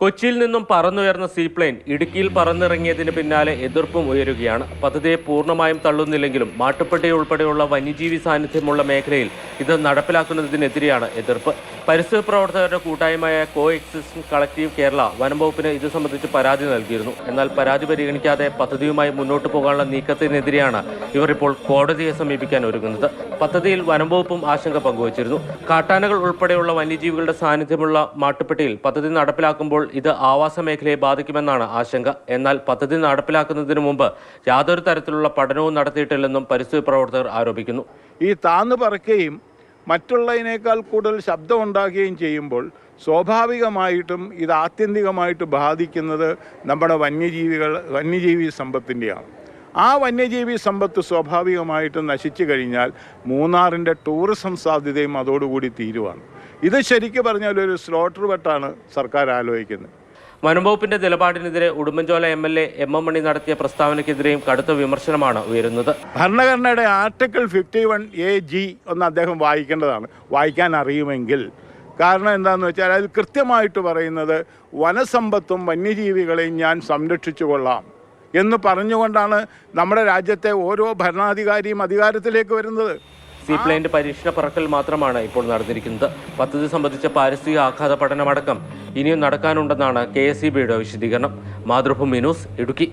കൊച്ചിയിൽ നിന്നും പറന്നുയർന്ന സീപ്ലെയിൻ ഇടുക്കിയിൽ പറന്നിറങ്ങിയതിന് പിന്നാലെ എതിർപ്പും ഉയരുകയാണ്. പദ്ധതിയെ പൂർണമായും തള്ളുന്നില്ലെങ്കിലും മാട്ടുപ്പെട്ടി ഉൾപ്പെടെയുള്ള വന്യജീവി സാന്നിധ്യമുള്ള മേഖലയിൽ ഇത് നടപ്പിലാക്കുന്നതിനെതിരെയാണ് എതിർപ്പ്. പരിസ്ഥിതി പ്രവർത്തകരുടെ കൂട്ടായ്മയായ കോ എക്സിസ്റ്റൻസ് കളക്റ്റീവ് കേരള വനംവകുപ്പിന് ഇത് സംബന്ധിച്ച് പരാതി നൽകിയിരുന്നു. എന്നാൽ പരാതി പരിഗണിക്കാതെ പദ്ധതിയുമായി മുന്നോട്ട് പോകാനുള്ള നീക്കത്തിനെതിരെയാണ് ഇവർ ഇപ്പോൾ കോടതിയെ സമീപിക്കാൻ ഒരുങ്ങുന്നത്. പദ്ധതിയിൽ വനംവകുപ്പും ആശങ്ക പങ്കുവച്ചിരുന്നു. കാട്ടാനകൾ ഉൾപ്പെടെയുള്ള വന്യജീവികളുടെ സാന്നിധ്യമുള്ള മാട്ടുപ്പെട്ടിയിൽ പദ്ധതി നടപ്പിലാക്കുമ്പോൾ ഇത് ആവാസ മേഖലയെ ബാധിക്കുമെന്നാണ് ആശങ്ക. എന്നാൽ പദ്ധതി നടപ്പിലാക്കുന്നതിന് മുമ്പ് യാതൊരു തരത്തിലുള്ള പഠനവും നടത്തിയിട്ടില്ലെന്നും പരിസ്ഥിതി പ്രവർത്തകർ ആരോപിക്കുന്നു. ഈ താന്നു പറക്കുകയും മറ്റുള്ളതിനേക്കാൾ കൂടുതൽ ശബ്ദം ഉണ്ടാക്കുകയും ചെയ്യുമ്പോൾ സ്വാഭാവികമായിട്ടും ഇത് ആത്യന്തികമായിട്ട് ബാധിക്കുന്നത് നമ്മുടെ വന്യജീവികൾ വന്യജീവി സമ്പത്തിന്റെയാണ്. ആ വന്യജീവി സമ്പത്ത് സ്വാഭാവികമായിട്ടും നശിച്ചു കഴിഞ്ഞാൽ മൂന്നാറിന്റെ ടൂറിസം സാധ്യതയും അതോടുകൂടി തീരുവാണ്. ഇത് ശരിക്കും പറഞ്ഞാൽ ഒരു സ്ലോട്ടർ വെട്ടാണ് സർക്കാർ ആലോചിക്കുന്നത്. വനംവകുപ്പിന്റെ നിലപാടിനെതിരെ Udumbanchola M L A M M Mani നടത്തിയ പ്രസ്താവനയ്ക്കെതിരെയും കടുത്ത വിമർശനമാണ് ഉയരുന്നത്. ഭരണഘടനയുടെ article fifty one A G ഒന്ന് അദ്ദേഹം വായിക്കേണ്ടതാണ്. വായിക്കാൻ അറിയുമെങ്കിൽ. കാരണം എന്താണെന്ന് വെച്ചാൽ അതിൽ കൃത്യമായിട്ട് പറയുന്നത് വനസമ്പത്തും വന്യജീവികളെയും ഞാൻ സംരക്ഷിച്ചു കൊള്ളാം എന്ന് പറഞ്ഞുകൊണ്ടാണ് നമ്മുടെ രാജ്യത്തെ ഓരോ ഭരണാധികാരിയും അധികാരത്തിലേക്ക് വരുന്നത്. സീപ്ലെയിന്റെ പരീക്ഷണ പറക്കൽ മാത്രമാണ് ഇപ്പോൾ നടന്നിരിക്കുന്നത്. പദ്ധതി സംബന്ധിച്ച പാരിസ്ഥിതിക ആഘാത പഠനമടക്കം ഇനിയും നടക്കാനുണ്ടെന്നാണ് കെ എസ് വിശദീകരണം. മാതൃഭൂമി ന്യൂസ് ഇടുക്കി.